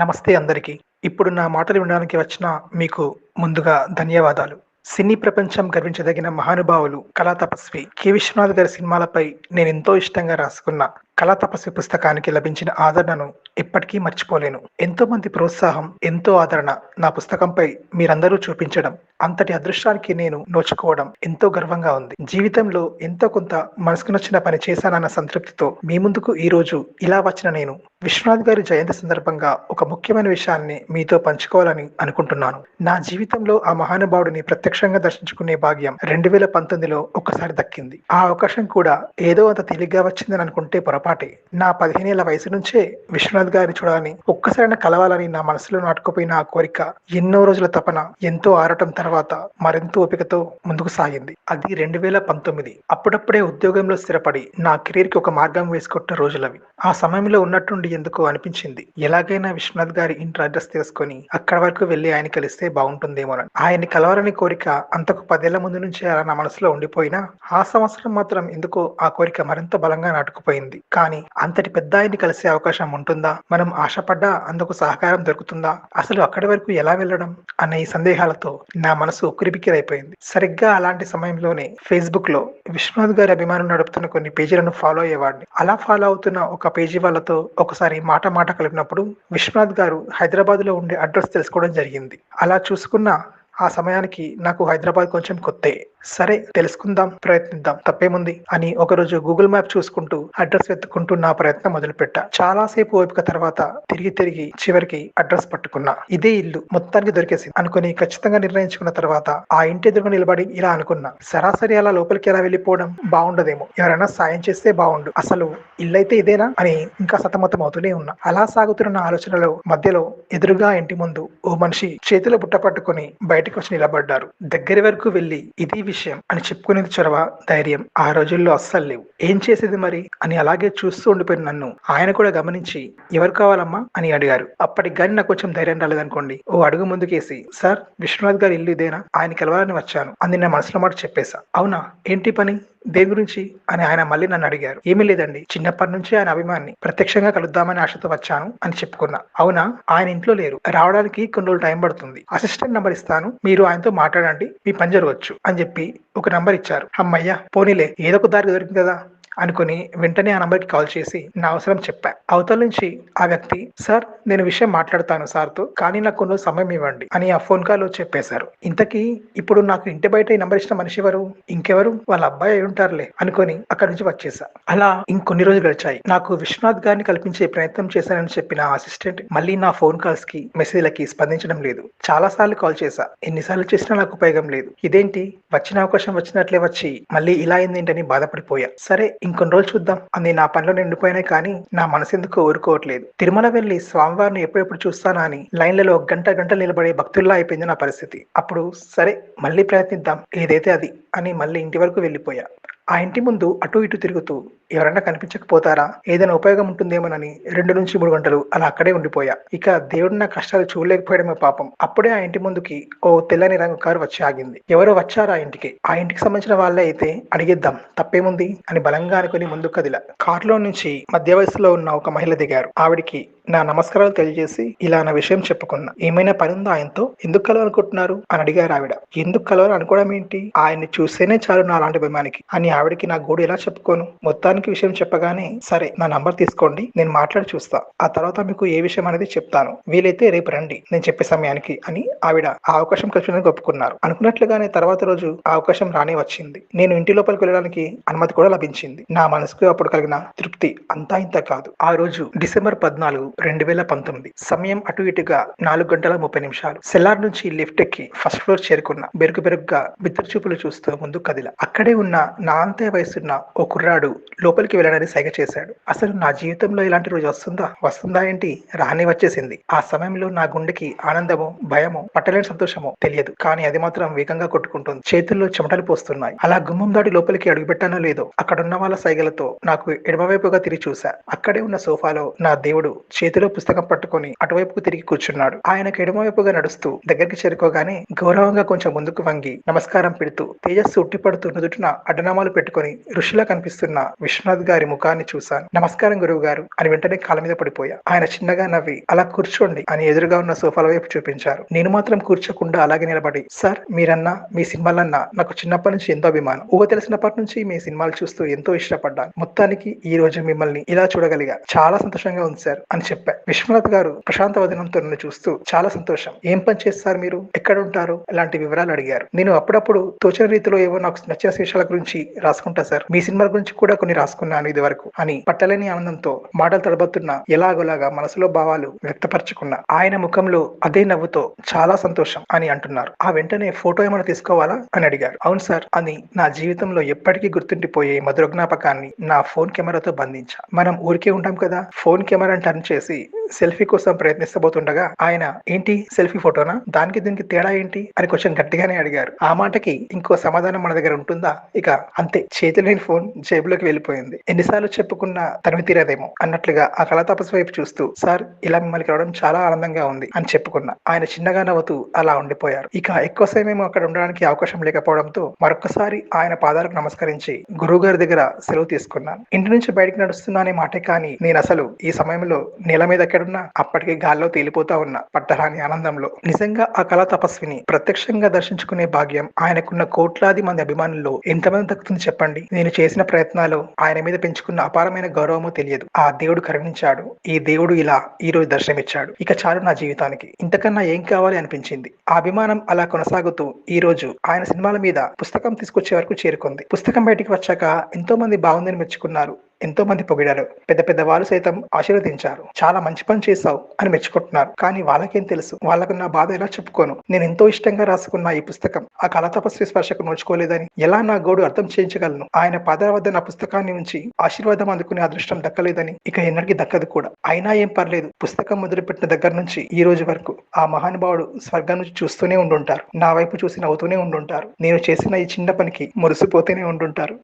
నమస్తే అందరికీ. ఇప్పుడు నా మాటలు వినడానికి వచ్చిన మీకు ముందుగా ధన్యవాదాలు. సినీ ప్రపంచం గర్వించదగిన మహానుభావులు కళా తపస్వి కె. విశ్వనాథ్ గారి సినిమాలపై నేను ఎంతో ఇష్టంగా రాసుకున్న. కళా తపస్వి పుస్తకానికి లభించిన ఆదరణను ఎప్పటికీ మర్చిపోలేను. ఎంతో మంది ప్రోత్సాహం ఎంతో ఆదరణ నా పుస్తకంపై మీరందరూ చూపించడం అంతటి అదృష్టానికి నేను నోచుకోవడం ఎంతో గర్వంగా ఉంది. జీవితంలో ఎంతో కొంత మనసుకు నచ్చిన పని చేశానన్న సంతృప్తితో మీ ముందుకు ఈ రోజు ఇలా వచ్చిన నేను. విశ్వనాథ్ గారి జయంతి సందర్భంగా ఒక ముఖ్యమైన విషయాన్ని మీతో పంచుకోవాలని అనుకుంటున్నాను. నా జీవితంలో ఆ మహానుభావుడిని ప్రత్యక్షంగా దర్శించుకునే భాగ్యం రెండు వేల పంతొమ్మిదిలో ఒక్కసారి దక్కింది. ఆ అవకాశం కూడా ఏదో అంత తేలిగ్గా వచ్చిందని అనుకుంటే పొరపాటు నా పదిహేనేళ్ళ వయసు నుంచే విశ్వనాథ్ గారిని చూడాలని ఒక్కసారైనా కలవాలని నా మనసులో నాటుకుపోయిన ఆ కోరిక ఎన్నో రోజుల తపన ఎంతో ఆరటం తర్వాత మరింత ఓపికతో ముందుకు సాగింది. అది రెండు వేల పంతొమ్మిది. అప్పుడప్పుడే ఉద్యోగంలో స్థిరపడి నా కెరీర్కి ఒక మార్గం వేసుకొట్టిన రోజులవి. ఆ సమయంలో ఉన్నట్టుండి ఎందుకో అనిపించింది. ఎలాగైనా విశ్వనాథ్ గారి ఇంటర్ అడ్రస్ తెలుసుకొని అక్కడ వరకు వెళ్ళి ఆయన కలిస్తే బాగుంటుందేమోనని. ఆయన్ని కలవాలని కోరిక అంతకు పదేళ్ళ ముందు నుంచి అలా నా మనసులో ఉండిపోయినా ఆ సంవత్సరం మాత్రం ఎందుకో ఆ కోరిక మరింత బలంగా నాటుకుపోయింది. కానీ అంతటి పెద్ద ఆయన్ని కలిసే అవకాశం ఉంటుందా? మనం ఆశపడ్డా అందుకు సహకారం దొరుకుతుందా? అసలు అక్కడి వరకు ఎలా వెళ్ళడం? అనే ఈ సందేహాలతో నా మనసు ఉక్కిరిబిక్కిరైపోయింది సరిగ్గా అలాంటి సమయంలోనే ఫేస్బుక్లో విశ్వనాథ్ గారి అభిమానులు నడుపుతున్న కొన్ని పేజీలను ఫాలో అయ్యేవాడిని. అలా ఫాలో అవుతున్న ఒక పేజీ వాళ్ళతో ఒకసారి మాట మాట కలిపినప్పుడు విశ్వనాథ్ గారు హైదరాబాద్లో ఉండే అడ్రస్ తెలుసుకోవడం జరిగింది. అలా చూసుకున్న ఆ సమయానికి నాకు హైదరాబాద్ కొంచెం కొత్తే. సరే తెలుసుకుందాం ప్రయత్నిద్దాం. తప్పేముంది? అని ఒకరోజు గూగుల్ మ్యాప్ చూసుకుంటూ అడ్రస్ వెతుక్కుంటూ నా ప్రయత్నం మొదలుపెట్టా. చాలాసేపు ఓపిక తర్వాత తిరిగి తిరిగి చివరికి అడ్రస్ పట్టుకున్నా. ఇదే ఇల్లు మొత్తానికి దొరికేసింది. అనుకుని ఖచ్చితంగా నిర్ణయించుకున్న తర్వాత ఆ ఇంటి ఎదురుగా నిలబడి ఇలా అనుకున్నా. సరాసరి అలా లోపలికి ఎలా వెళ్ళిపోవడం? బాగుండదేమో ఎవరైనా సాయం చేస్తే బాగుండు అసలు ఇల్లైతే ఇదేనా? అని ఇంకా సతమతం అవుతూనే ఉన్నా. అలా సాగుతున్న ఆలోచనలో మధ్యలో ఎదురుగా ఇంటి ముందు ఓ మనిషి చేతిలో బుట్ట పట్టుకుని బయటకు వచ్చి నిలబడ్డారు. దగ్గర వరకు వెళ్ళి ఇది విషయం అని చెప్పుకునేది చొరవ ధైర్యం. ఆ రోజుల్లో అస్సలు లేవు. ఏం చేసేది మరి? అని అలాగే చూస్తూ ఉండిపోయిన నన్ను ఆయన కూడా గమనించి ఎవరు కావాలమ్మా? అని అడిగారు. అప్పటికి గాని నాకు కొంచెం ధైర్యం రాలేదనుకోండి. ఓ అడుగు ముందుకేసి సార్ విశ్వనాథ్ గారి ఇల్లు ఇదేనా? ఆయన కలవాలని వచ్చాను. అని నా మనసులో మాట చెప్పేశా. అవునా? ఏంటి పని? దేని గురించి? అని ఆయన మళ్ళీ నన్ను అడిగారు. ఏమీ లేదండి. చిన్నప్పటి నుంచి ఆయన అభిమాని ప్రత్యక్షంగా కలుద్దామని ఆశతో వచ్చాను అని చెప్పుకున్నా. అవునా? ఆయన ఇంట్లో లేరు. రావడానికి కొన్ని రోజులు టైం పడుతుంది. అసిస్టెంట్ నంబర్ ఇస్తాను. మీరు ఆయనతో మాట్లాడండి. మీ పని జరగవచ్చు అని చెప్పి ఒక నంబర్ ఇచ్చారు. అమ్మయ్య పోనీలే. ఏదో ఒక దారి దొరికింది కదా. అనుకుని వెంటనే ఆ నంబర్కి కాల్ చేసి నా అవసరం చెప్పా. అవతల నుంచి ఆ వ్యక్తి సార్ నేను విషయం మాట్లాడతాను సార్తో కానీ నాకు కొన్ని సమయం ఇవ్వండి అని ఆ ఫోన్ కాల్ చెప్పేశారు. ఇంతకీ ఇప్పుడు నాకు ఇంటి బయట ఈ నంబర్ ఇచ్చిన మనిషి ఎవరు? ఇంకెవరు? వాళ్ళ అబ్బాయి అయి ఉంటారులే అనుకొని అక్కడి నుంచి వచ్చేసా. అలా ఇంకొన్ని రోజులు గడిచాయి. నాకు విశ్వనాథ్ గారిని కల్పించే ప్రయత్నం చేశానని చెప్పిన అసిస్టెంట్ మళ్ళీ నా ఫోన్ కాల్స్కి మెసేజ్లకి స్పందించడం లేదు. చాలా సార్లు కాల్ చేశా ఎన్నిసార్లు చేసినా నాకు ఉపయోగం లేదు. ఇదేంటి? వచ్చిన అవకాశం వచ్చినట్లే వచ్చి మళ్ళీ ఇలా అయిందేంటని బాధపడిపోయా. సరే ఇంకొన్ని రోజులు చూద్దాం. అని నా పనిలో నిండిపోయినాయి కానీ నా మనసు ఎందుకు ఊరుకోవట్లేదు. తిరుమల వెళ్ళి స్వామివారిని ఎప్పుడెప్పుడు చూస్తానా అని లైన్లలో గంట గంట నిలబడే భక్తుల్లా అయిపోయింది నా పరిస్థితి. అప్పుడు సరే మళ్ళీ ప్రయత్నిద్దాం. ఏదైతే అది అని మళ్ళీ ఇంటి వరకు వెళ్ళిపోయా. ఆ ఇంటి ముందు అటు ఇటు తిరుగుతూ ఎవరైనా కనిపించకపోతారా? ఏదైనా ఉపయోగం ఉంటుందేమోనని రెండు నుంచి మూడు గంటలు అలా అక్కడే ఉండిపోయా. ఇక దేవుడు నా కష్టాలు చూడలేకపోయడమే పాపం. అప్పుడే ఆ ఇంటి ముందుకి ఓ తెల్లని రంగు కారు వచ్చి ఆగింది. ఎవరో వచ్చారు ఆ ఇంటికి. ఆ ఇంటికి సంబంధించిన వాళ్ళే అయితే అడిగిద్దాం తప్పేముంది? అని బలంగా అనుకుని ముందు కదిల. కారులో నుంచి మధ్య వయసులో ఉన్న ఒక మహిళ దిగారు. ఆవిడికి నా నమస్కారాలు తెలియజేసి ఇలా నా విషయం చెప్పుకున్నా. ఏమైనా పని ఉందా ఆయనతో? ఎందుకు కలవాలనుకుంటున్నారు అని అడిగారు ఆవిడ. ఎందుకు కలవాలి అనుకోవడం ఏంటి? ఆయన్ని చూస్తేనే చాలు నా అలాంటి అభిమానికి. అని ఆవిడకి నా గోడు ఎలా చెప్పుకోను? మొత్తానికి విషయం చెప్పగానే సరే నా నంబర్ తీసుకోండి నేను మాట్లాడి చూస్తా. ఆ తర్వాత మీకు ఏ విషయం అనేది చెప్తాను. వీలైతే రేపు రండి నేను చెప్పే సమయానికి అని ఆవిడ ఆ అవకాశం కల్పించడానికి ఒప్పుకున్నారు. అనుకున్నట్లుగానే తర్వాత రోజు ఆ అవకాశం రానే వచ్చింది. నేను ఇంటి లోపలికి వెళ్ళడానికి అనుమతి కూడా లభించింది. నా మనసుకు అప్పుడు కలిగిన తృప్తి అంతా ఇంత కాదు. ఆ రోజు డిసెంబర్ పద్నాలుగు రెండు వేల పంతొమ్మిది. సమయం అటు ఇటుగా నాలుగు గంటల ముప్పై నిమిషాలు. సెల్లార్ నుంచి లిఫ్ట్ ఎక్కి ఫస్ట్ ఫ్లోర్ చేరుకున్న బెరుకు బెరుగ్గా బిత్తర చూపులు చూస్తూ ముందు కదిల. అక్కడే ఉన్న నా అంతే వయసున్న ఓ కుర్రాడు లోపలికి వెళ్ళడానికి సైగ చేశాడు. అసలు నా జీవితంలో ఇలాంటి రోజు వస్తుందా? వస్తుందా ఏంటి? రాని వచ్చేసింది. ఆ సమయంలో నా గుండెకి ఆనందము భయము పట్టలేని సంతోషము తెలియదు. కానీ అది మాత్రం వేగంగా కొట్టుకుంటుంది. చేతుల్లో చెమటలు పోస్తున్నాయి. అలా గుమ్మం దాటి లోపలికి అడుగుపెట్టానో లేదో అక్కడున్న వాళ్ళ సైగలతో నాకు ఎడమవైపుగా తిరిగి చూశా. అక్కడే ఉన్న సోఫాలో నా దేవుడు చేతిలో పుస్తకం పట్టుకొని అటువైపుకు తిరిగి కూర్చున్నాడు. ఆయనకు ఎడమవైపుగా నడుస్తూ దగ్గరికి చేరుకోగానే గౌరవంగా కొంచెం ముందుకు వంగి నమస్కారం పెడుతూ తేజస్సు ఉట్టిపడుతూ నుదుటిన అడ్డనామాలు పెట్టుకొని ఋషిలా కనిపిస్తున్న విశ్వనాథ్ గారి ముఖాన్ని చూశాను. నమస్కారం గురువు గారు అని వెంటనే కాళ్ళ మీద పడిపోయా. ఆయన చిన్నగా నవ్వి అలా కూర్చోండి అని ఎదురుగా ఉన్న సోఫాల వైపు చూపించారు. నేను మాత్రం కూర్చోకుండా అలాగే నిలబడి సార్ మీరన్నా మీ సినిమాలన్నా నాకు చిన్నప్పటి నుంచి ఎంతో అభిమానం. ఊహ తెలిసినప్పటి నుంచి మీ సినిమాలు చూస్తూ ఎంతో ఇష్టపడ్డాను. మొత్తానికి ఈ రోజు మిమ్మల్ని ఇలా చూడగలిగా. చాలా సంతోషంగా ఉంది సార్ అని చెప్పా. విశ్వనాథ్ గారు ప్రశాంత వదనంతో నన్ను చూస్తూ చాలా సంతోషం. ఏం పని చేస్తారు మీరు? ఎక్కడ ఉంటారు ఇలాంటి వివరాలు అడిగారు. నేను అప్పుడప్పుడు తోచిన రీతిలో ఏవో నాకు నచ్చిన విషయాల గురించి రాసుకుంటా సార్. మీ సినిమాల గురించి కూడా కొన్ని రాసుకున్నాను ఇది వరకు అని పట్టలేని ఆనందంతో మాటలు తడబడుతున్న ఎలాగోలాగా మనసులో భావాలు వ్యక్తపరచుకున్న ఆయన ముఖంలో అదే నవ్వుతో చాలా సంతోషం అని అంటున్నారు. ఆ వెంటనే ఫోటో ఏమైనా తీసుకోవాలా? అని అడిగారు. అవును సార్. అని నా జీవితంలో ఎప్పటికీ గుర్తుండిపోయే మధుర జ్ఞాపకాన్ని నా ఫోన్ కెమెరాతో బంధించా. మనం ఊరికే ఉంటాం కదా. ఫోన్ కెమెరాని టర్న్ చేసి sí. సెల్ఫీ కోసం ప్రయత్నిస్తబోతుండగా ఆయన ఏంటి సెల్ఫీ ఫోటోనా? దానికి దీనికి తేడా ఏంటి? అని కొంచెం గట్టిగానే అడిగారు. ఆ మాటకి ఇంకో సమాధానం మన దగ్గర ఉంటుందా? ఇక అంతే. చేతి లేని ఫోన్ జేబులోకి వెళ్ళిపోయింది. ఎన్నిసార్లు చెప్పుకున్న తనివి తీరదేమో అన్నట్లుగా ఆ కళాతపస్సు వైపు చూస్తూ సార్ ఇలా మిమ్మల్ని కలవడం చాలా ఆనందంగా ఉంది అని చెప్పుకున్నా. ఆయన చిన్నగా నవ్వుతూ అలా ఉండిపోయారు. ఇక ఎక్కువ సమయం అక్కడ ఉండడానికి అవకాశం లేకపోవడంతో మరొకసారి ఆయన పాదాలకు నమస్కరించి గురువు గారి దగ్గర సెలవు తీసుకున్నాను. ఇంటి నుంచి బయటకు నడుస్తున్నానే మాటే కానీ నేను అసలు ఈ సమయంలో నేల మీద ఎక్కడున్నా అప్పటికే గాల్లో తేలిపోతా ఉన్నా పట్టరాని ఆనందంలో. నిజంగా ఆ కళా తపస్విని ప్రత్యక్షంగా దర్శించుకునే భాగ్యం ఆయనకున్న కోట్లాది మంది అభిమానుల్లో ఎంతమంది దక్కుతుంది చెప్పండి? నేను చేసిన ప్రయత్నాలు ఆయన మీద పెంచుకున్న అపారమైన గౌరవమో తెలియదు. ఆ దేవుడు కరుణించాడు. ఈ దేవుడు ఇలా ఈ రోజు దర్శనమిచ్చాడు. ఇక చాలు నా జీవితానికి. ఇంతకన్నా ఏం కావాలి అనిపించింది? ఆ అభిమానం అలా కొనసాగుతూ ఈ రోజు ఆయన సినిమాల మీద పుస్తకం తీసుకొచ్చే వరకు చేరుకుంది. పుస్తకం బయటికి వచ్చాక ఎంతో మంది బాగుందని మెచ్చుకున్నారు. ఎంతో మంది పొగిడారు. పెద్ద పెద్ద వాళ్ళు సైతం ఆశీర్వదించారు. చాలా మంచి పని చేశావు అని మెచ్చుకుంటున్నారు. కానీ వాళ్ళకేం తెలుసు? వాళ్ళకు నా బాధ ఎలా చెప్పుకోను? నేను ఎంతో ఇష్టంగా రాసుకున్న ఈ పుస్తకం ఆ కళ తపస్వి స్పర్శకు నోచుకోలేదని ఎలా నా గోడు అర్థం చేయించగలను? ఆయన పాదాల వద్ద నా పుస్తకాన్ని ఉంచి ఆశీర్వాదం అందుకునే అదృష్టం దక్కలేదని ఇక ఎన్నటికీ దక్కదు కూడా. అయినా ఏం పర్లేదు. పుస్తకం మొదలుపెట్టిన దగ్గర నుంచి ఈ రోజు వరకు ఆ మహానుభావుడు స్వర్గం నుంచి చూస్తూనే ఉండుంటారు. నా వైపు చూసి నవ్వుతూనే ఉండుంటారు. నేను చేసిన ఈ చిన్న పనికి మురిసిపోతూనే ఉండుంటారు.